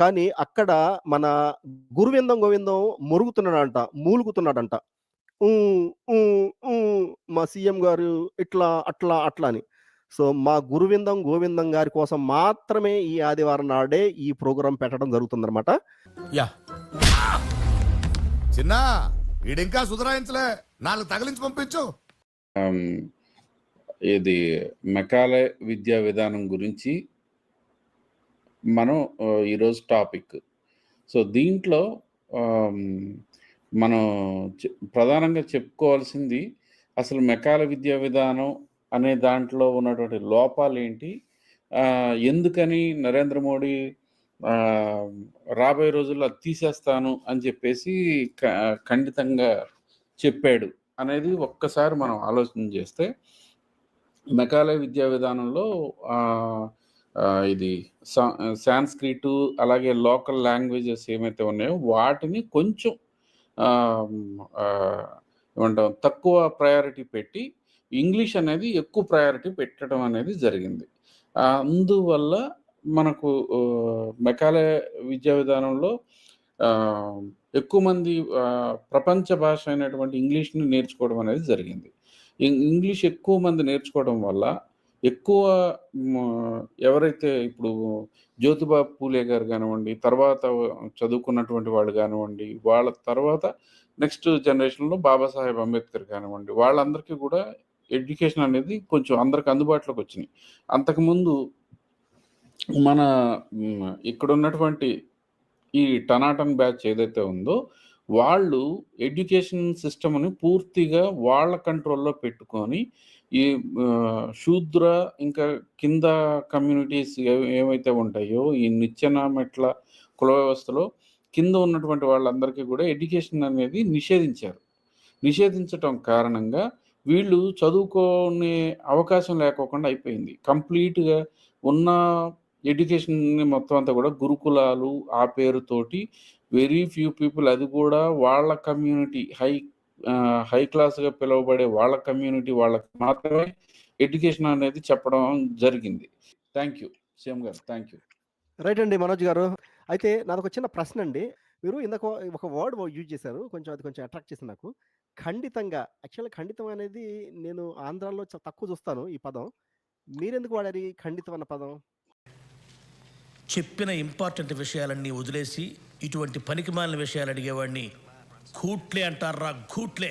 కానీ అక్కడ మన గురువిందం గోవిందం మొరుగుతున్నాడంట. మూలుగుతున్నాడంట. మా సీఎం గారు ఇట్లా, అట్లా, అట్లా అని. సో, మా గురువిందం గోవిందం గారి కోసం మాత్రమే ఈ ఆదివారం నాడే ఈ ప్రోగ్రామ్ పెట్టడం జరుగుతుందనమాట. యాహ్! చిన్నా ఈడింకా సుధరాయించలే నాలుగు తగిలించి పంపించు ఇది మెకాలే విద్యా విధానం గురించి మనం ఈరోజు టాపిక్. సో దీంట్లో మనం ప్రధానంగా చెప్పుకోవాల్సింది అసలు మెకాల విద్యా విధానం అనే దాంట్లో ఉన్నటువంటి లోపాలు ఏంటి? ఎందుకని నరేంద్ర మోడీ రాబోయే రోజుల్లో తీసేస్తాను అని చెప్పేసి క- ఖండితంగా చెప్పాడు అనేది ఒక్కసారి మనం ఆలోచన చేస్తే మెకాలయ విద్యా విధానంలో ఇది సా- సాంస్క్రిట్ అలాగే లోకల్ లాంగ్వేజెస్ ఏమైతే ఉన్నాయో వాటిని కొంచెం ఏమంటాం తక్కువ ప్రయారిటీ పెట్టి ఇంగ్లీష్ అనేది ఎక్కువ ప్రయారిటీ పెట్టడం అనేది జరిగింది. అందువల్ల మనకు మెకాలే విద్యా విధానంలో ఎక్కువ మంది ప్రపంచ భాష అయినటువంటి ఇంగ్లీష్ని నేర్చుకోవడం అనేది జరిగింది. ఇంగ్లీష్ ఎక్కువ మంది నేర్చుకోవడం వల్ల ఎక్కువ ఎవరైతే ఇప్పుడు జ్యోతిబా పూలే గారు కానివ్వండి తర్వాత చదువుకున్నటువంటి వాళ్ళు కానివ్వండి వాళ్ళ తర్వాత నెక్స్ట్ జనరేషన్లో బాబాసాహెబ్ అంబేద్కర్ కానివ్వండి వాళ్ళందరికీ కూడా ఎడ్యుకేషన్ అనేది కొంచెం అందరికి అందుబాటులోకి వచ్చినాయి అంతకుముందు మన ఇక్కడ ఉన్నటువంటి ఈ టనాటన్ బ్యాచ్ ఏదైతే ఉందో వాళ్ళు ఎడ్యుకేషన్ సిస్టమ్ని పూర్తిగా వాళ్ళ కంట్రోల్లో పెట్టుకొని ఈ శూద్ర ఇంకా కింద కమ్యూనిటీస్ ఏమైతే ఉంటాయో ఈ నిచ్చెన మెట్ల కుల వ్యవస్థలో కింద ఉన్నటువంటి వాళ్ళందరికీ కూడా ఎడ్యుకేషన్ అనేది నిషేధించారు. నిషేధించటం కారణంగా వీళ్ళు చదువుకునే అవకాశం లేకోకుండా అయిపోయింది. కంప్లీట్గా ఉన్న ఎడ్యుకేషన్ మొత్తం అంతా కూడా గురుకులాలు ఆ పేరుతోటి వెరీ ఫ్యూ పీపుల్ అది కూడా వాళ్ళ కమ్యూనిటీ హై హై క్లాస్గా పిలువబడే వాళ్ళ కమ్యూనిటీ వాళ్ళకి మాత్రమే ఎడ్యుకేషన్ అనేది చెప్పడం జరిగింది థ్యాంక్ యూ సీఎం గారు థ్యాంక్ యూ రైట్ అండి మనోజ్ గారు. అయితే నాదొక చిన్న ప్రశ్న అండి. మీరు ఇందాక ఒక వర్డ్ యూజ్ చేశారు. కొంచెం అది కొంచెం అట్రాక్ట్ చేసింది నాకు. ఖండితంగా. యాక్చువల్‌గా ఖండితం అనేది నేను ఆంధ్రాలో చాలా తక్కువ చూస్తాను ఈ పదం. మీరెందుకు వాడారు ఈ ఖండితం అన్న పదం? చెప్పిన ఇంపార్టెంట్ విషయాలన్నీ వదిలేసి ఇటువంటి పనికిమాలిన విషయాలు అడిగేవాడిని కూట్లే అంటారా? గూట్లే.